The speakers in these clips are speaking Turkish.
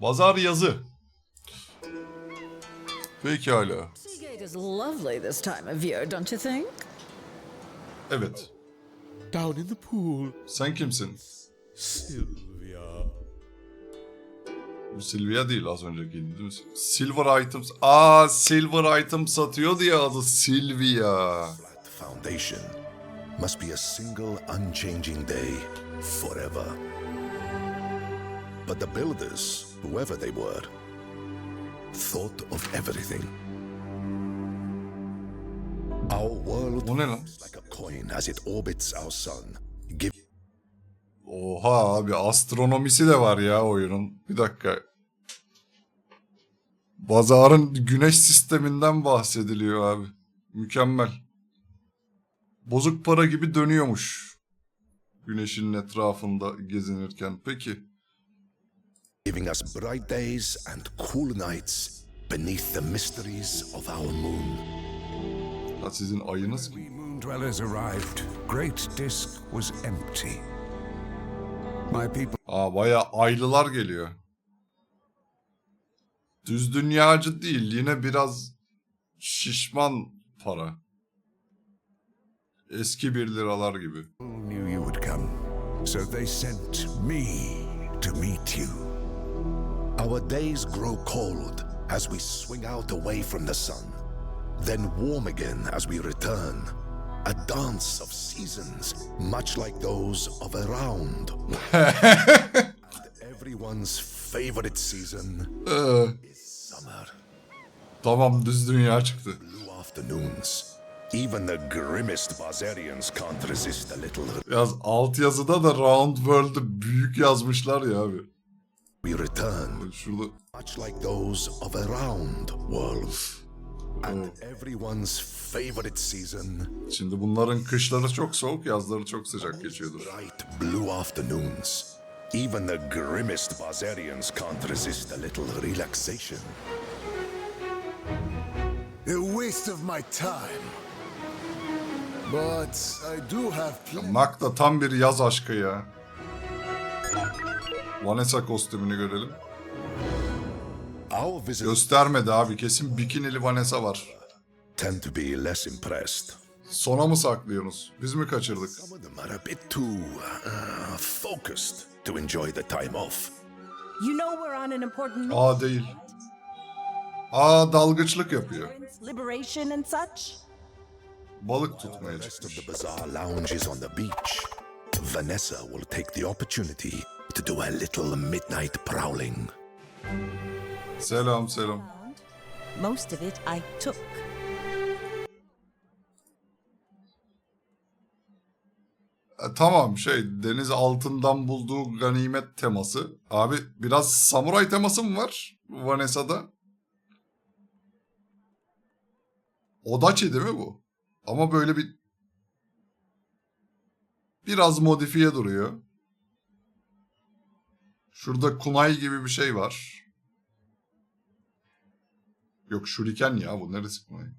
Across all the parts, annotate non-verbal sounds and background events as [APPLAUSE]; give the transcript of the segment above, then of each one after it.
Pazar yazı. Pekala. Seagate is lovely this time of year, don't you think? Evet. Down in the pool, Sen kimsin? Sylvia. Bu Silvia değil az önceki değil mi? Silver Items. Aa Silver Item satıyor diye adı Silvia. flat foundation must be a single unchanging day forever. But the builders, whoever they were, thought of everything. Our world like a coin as it orbits our sun. Give Oha abi astronomisi de var ya oyunun. Bir dakika. Bazarın güneş sisteminden bahsediliyor abi. Mükemmel. Bozuk para gibi dönüyormuş. Güneşin etrafında gezinirken. Peki. Giving us bright days and cool nights beneath the mysteries of our moon. Ha sizin ayınız We moon dwellers arrived. Great Disk was empty. My people Aa baya aylılar geliyor. Düz dünyacı değil. Yine biraz şişman para. Eski bir liralar gibi. knew you would come, so they sent me to meet you. Our days grow cold as we swing out away from the sun, then warm again as we return. A dance of seasons, much like those of a round. [LAUGHS] Everyone's favorite season is summer. Tamam düz dünya çıktı. Blue afternoons. Even the grimmest Barbarians can't resist a little. Yaz alt yazıda da Round World'ı büyük yazmışlar ya abi. We return, much like those of a round world. And everyone's favorite season şimdi bunların kışları çok soğuk, yazları çok sıcak geçiyordur. bright blue afternoons. Even the grimmest Barbarians can't resist a little relaxation. A waste of my time. But I do have. Mac da tam bir yaz aşkı ya. Vanessa kostümünü görelim. Göstermedi abi kesin bikinili Vanessa var. tend to be less impressed. Sona mı saklıyorsunuz? Biz mi kaçırdık? Some of them are a bit too uh, focused to enjoy the time off. You know we're on an important mission. Aa değil. Aa dalgıçlık yapıyor. Liberation and such. Balık tutmaya çıkmış. the bazaar lounge is on the beach. Vanessa will take the opportunity to do a little midnight prowling. Selam selam. Most of it I took. E, tamam şey deniz altından bulduğu ganimet teması. Abi biraz samuray teması mı var Vanessa'da? Odachi değil mi bu? Ama böyle bir biraz modifiye duruyor. Şurada kunai gibi bir şey var. Yok şuriken ya bu neresi kunai?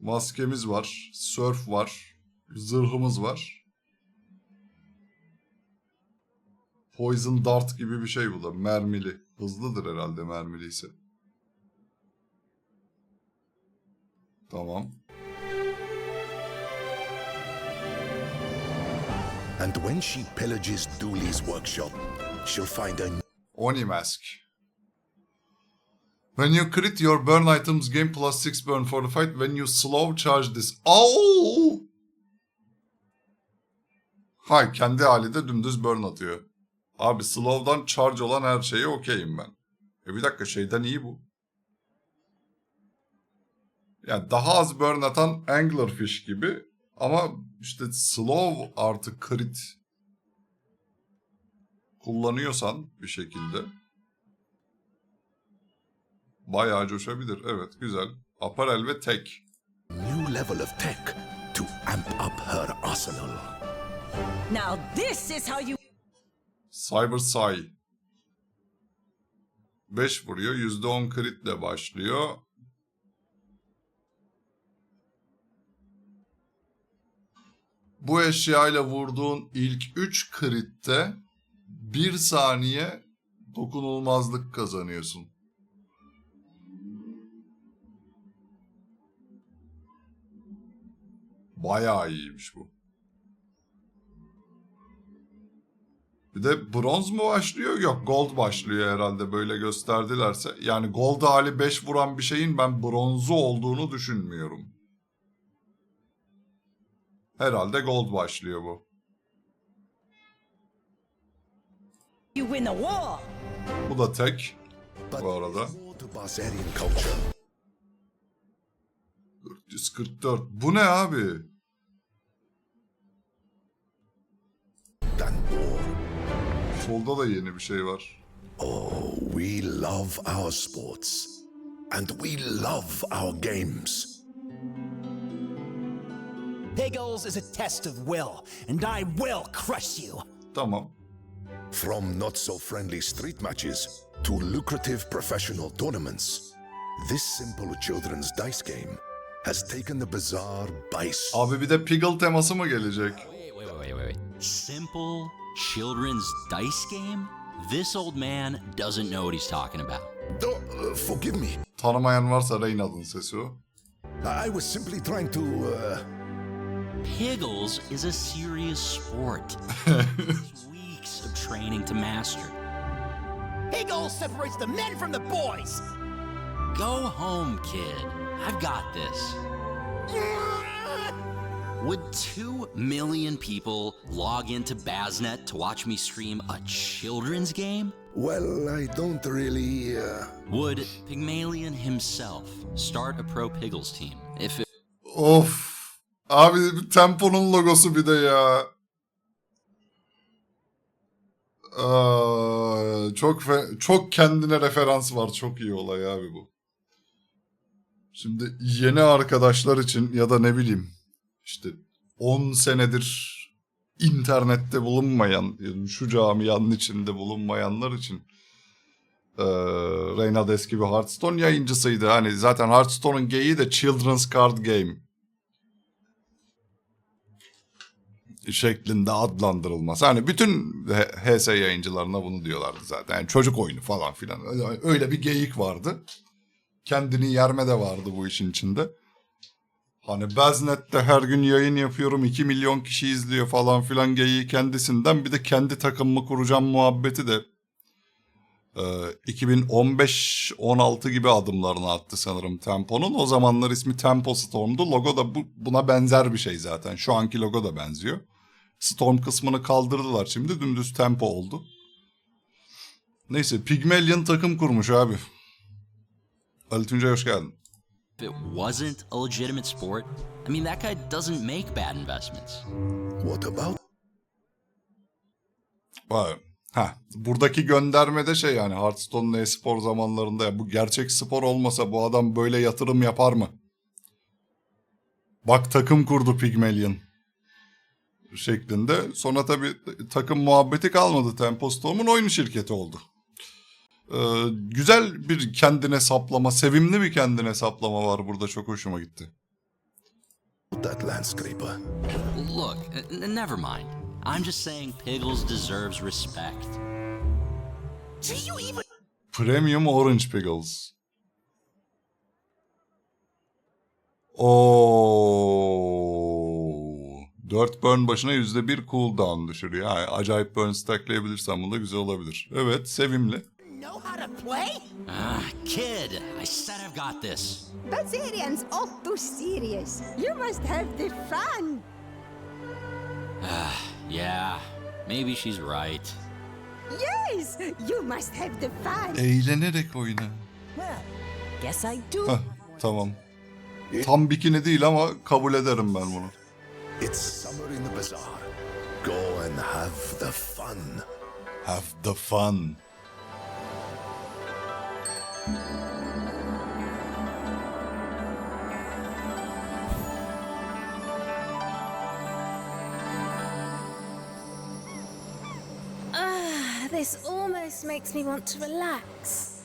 Maskemiz var. Surf var. Zırhımız var. Poison Dart gibi bir şey bu da. Mermili. Hızlıdır herhalde mermiliyse. Tamam. And when she pillages Dooley's workshop, she'll find a Oni Mask. When you crit your burn items gain plus 6 burn for the fight. When you slow charge this. Oh! Hay kendi halinde dümdüz burn atıyor. Abi slow'dan charge olan her şeye okeyim ben. E bir dakika şeyden iyi bu. Yani daha az burn atan Anglerfish gibi ama işte slow artı crit kullanıyorsan bir şekilde bayağı coşabilir. Evet güzel. Aparel ve tek. new level of tech to amp up her arsenal. Now this is how you Cyber Sai. 5 vuruyor. %10 kritle başlıyor. Bu eşyayla vurduğun ilk 3 kritte 1 saniye Dokunulmazlık kazanıyorsun. Bayağı iyiymiş bu. Bir de bronz mu başlıyor? Yok gold başlıyor herhalde böyle gösterdilerse. Yani gold hali 5 vuran bir şeyin ben bronzu olduğunu düşünmüyorum. Herhalde gold başlıyor bu. You win the war. Bu da tek. Bu arada. there's more to Barbarian culture 444. Bu ne abi? Solda da yeni bir şey var. Oh, we love our sports. And we love our games. Piggles is a test of will, and I will crush you. Tamam. From not so friendly street matches to lucrative professional tournaments, this simple children's dice game has taken the bizarre by storm. Abi bir de Piggle teması mı gelecek? Wait, wait, wait, wait, wait. Simple children's dice game? This old man doesn't know what he's talking about. Oh, uh, forgive me. Tanımayan varsa Reynald'ın sesi o. I was simply trying to. Uh, Piggles is a serious sport. It's [LAUGHS] weeks of training to master. Piggles separates the men from the boys. Go home, kid. I've got this. Would two million people log into Baznet to watch me stream a children's game? well, I don't really. Uh, Would Pygmalion himself start a pro Piggles team if it Of. Abi Tempo'nun logosu bir de ya. Aa, çok çok kendine referans var. Çok iyi olay abi bu. Şimdi yeni arkadaşlar için ya da ne bileyim işte 10 senedir internette bulunmayan, şu camianın içinde bulunmayanlar için eee Reynald eski bir Hearthstone yayıncısıydı. Hani zaten Hearthstone'un geyiği de Children's Card Game. Şeklinde adlandırılması. Hani bütün HS yayıncılarına bunu diyorlardı zaten. Yani çocuk oyunu falan filan. Öyle- bir geyik vardı. Kendini yerme de vardı bu işin içinde. Hani Baznet'te her gün yayın yapıyorum 2 milyon kişi izliyor falan filan geyiği kendisinden. Bir de kendi takımımı kuracağım muhabbeti de e, 2015-16 gibi adımlarını attı sanırım Tempo'nun. O zamanlar ismi Tempo Storm'du. Logo da bu, buna benzer bir şey zaten. Şu anki logo da benziyor. Storm kısmını kaldırdılar şimdi. Dümdüz Tempo oldu. Neyse Pygmalion takım kurmuş abi. Ali Tuncay hoş geldin. if it wasn't a legitimate sport? I mean, that guy doesn't make bad investments. what about? Vay. Ha, buradaki gönderme de şey yani Hearthstone'un e-spor zamanlarında ya bu gerçek spor olmasa bu adam böyle yatırım yapar mı? Bak takım kurdu Pygmalion şeklinde. Sonra tabii takım muhabbeti kalmadı. Tempo Storm'un oyun şirketi oldu. Ee, güzel bir kendine saplama, sevimli bir kendine saplama var burada. Çok hoşuma gitti. That landscraper. Look, n- never mind. I'm just saying Piggles deserves respect. Do you even? Premium Orange Pickles. Oo. 4 burn başına %1 cooldown düşürüyor. Yani acayip burn stackleyebilirsen bunu da güzel olabilir. Evet, sevimli. Know how to play? Ah, kid, I said I've got this. Bazarian's all too serious. You must have the fun. Yeah, maybe she's right. Yes, you must have the fun. Eğlenerek oyna. Well, guess I do. Heh, tamam. Tam bikini değil ama kabul ederim ben bunu. It's summer in the bazaar. Go and have the fun. Have the fun. Ah, this almost makes me want to relax.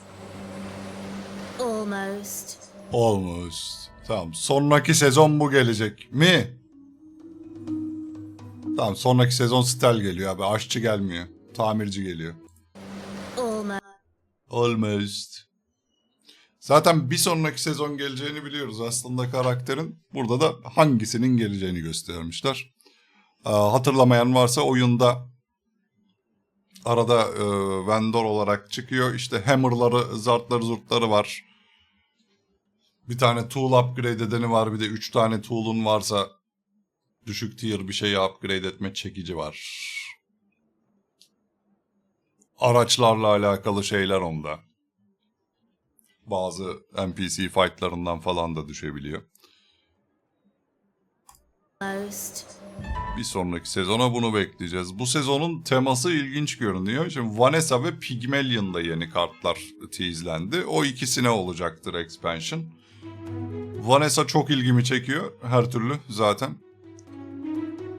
Almost. Almost. Tamam. Sonraki sezon bu gelecek mi? Tamam sonraki sezon Stel geliyor abi. Aşçı gelmiyor. Tamirci geliyor. Almost. Almost. Zaten bir sonraki sezon geleceğini biliyoruz aslında karakterin. Burada da hangisinin geleceğini göstermişler. Ee, hatırlamayan varsa oyunda arada e, vendor olarak çıkıyor. İşte hammer'ları, zartları, zurtları var. Bir tane tool upgrade edeni var. Bir de 3 tane tool'un varsa düşük tier bir şeyi upgrade etme çekici var. Araçlarla alakalı şeyler onda. Bazı NPC fightlarından falan da düşebiliyor. Bir sonraki sezona bunu bekleyeceğiz. Bu sezonun teması ilginç görünüyor. Şimdi Vanessa ve Pygmalion'da yeni kartlar teaselendi. O ikisine olacaktır expansion. Vanessa çok ilgimi çekiyor her türlü zaten.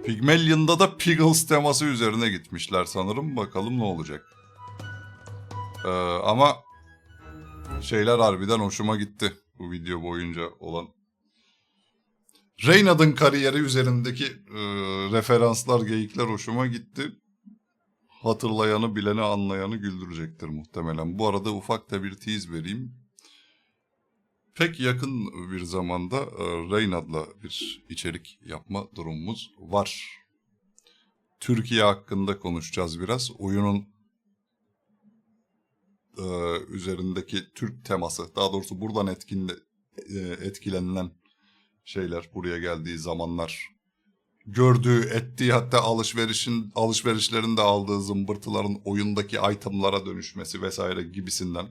Pygmalion'da da Piggles teması üzerine gitmişler sanırım. Bakalım ne olacak. Ee, ama şeyler harbiden hoşuma gitti bu video boyunca olan. Reynard'ın kariyeri üzerindeki e, referanslar, geyikler hoşuma gitti. Hatırlayanı, bileni, anlayanı güldürecektir muhtemelen. Bu arada ufak da bir tease vereyim. Pek yakın bir zamanda e, Reynard'la bir içerik yapma durumumuz var. Türkiye hakkında konuşacağız biraz. Oyunun e, üzerindeki Türk teması, daha doğrusu buradan etkinle, e, etkilenilen şeyler buraya geldiği zamanlar gördüğü, ettiği hatta alışverişin alışverişlerinde aldığı zımbırtıların oyundaki itemlara dönüşmesi vesaire gibisinden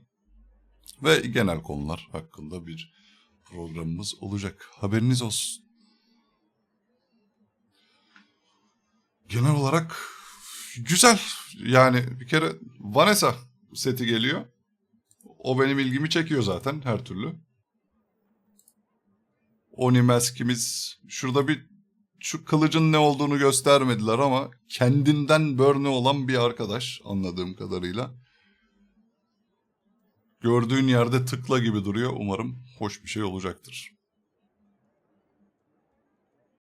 ve genel konular hakkında bir programımız olacak. Haberiniz olsun. Genel olarak güzel. Yani bir kere Vanessa seti geliyor. O benim ilgimi çekiyor zaten her türlü. Onimask'imiz şurada bir şu kılıcın ne olduğunu göstermediler ama kendinden börne olan bir arkadaş anladığım kadarıyla. Gördüğün yerde tıkla gibi duruyor. Umarım hoş bir şey olacaktır.